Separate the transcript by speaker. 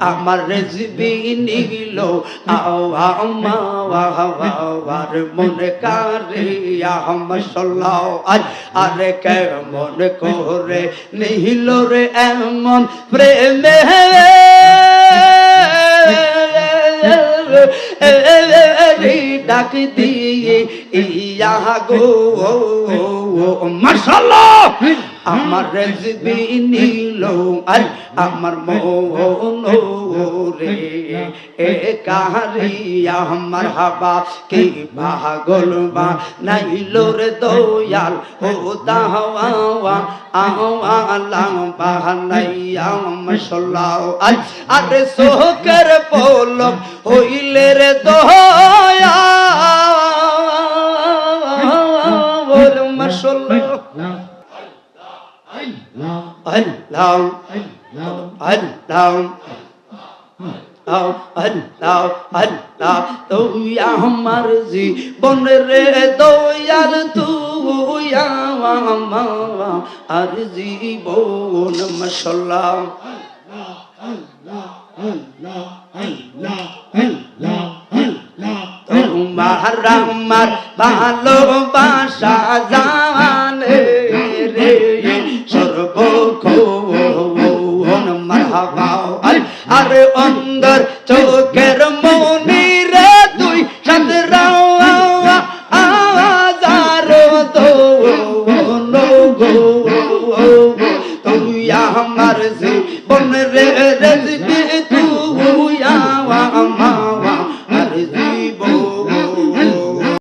Speaker 1: আমার রেজবি নিল আমার মনে কারে আমার সল্লাহ আজ আরে কেমন করে নিহিল রে এমন প্রেমে? ডাক দিয়ে, ইয়া গো মাশাল্লাহ আমার রেজবি নিল আর আমার মন রে এ কাহারিয়া আমার হাবা কি পাগল বা নাইল রে দয়াল ও দাওয়া আওয়ালাম বাহানাইয়া মশলাও আজ আরে সোহকের পলক হইলে রে দয়া বল তুই আমার জীবন রে দয়াল তুই আমার জীবন মশলা তোমার আমার ভালোবাসা জানে আর অন্দর চোখের মৌনি রে তুই সদরাও তুই আমার জীবন রে রে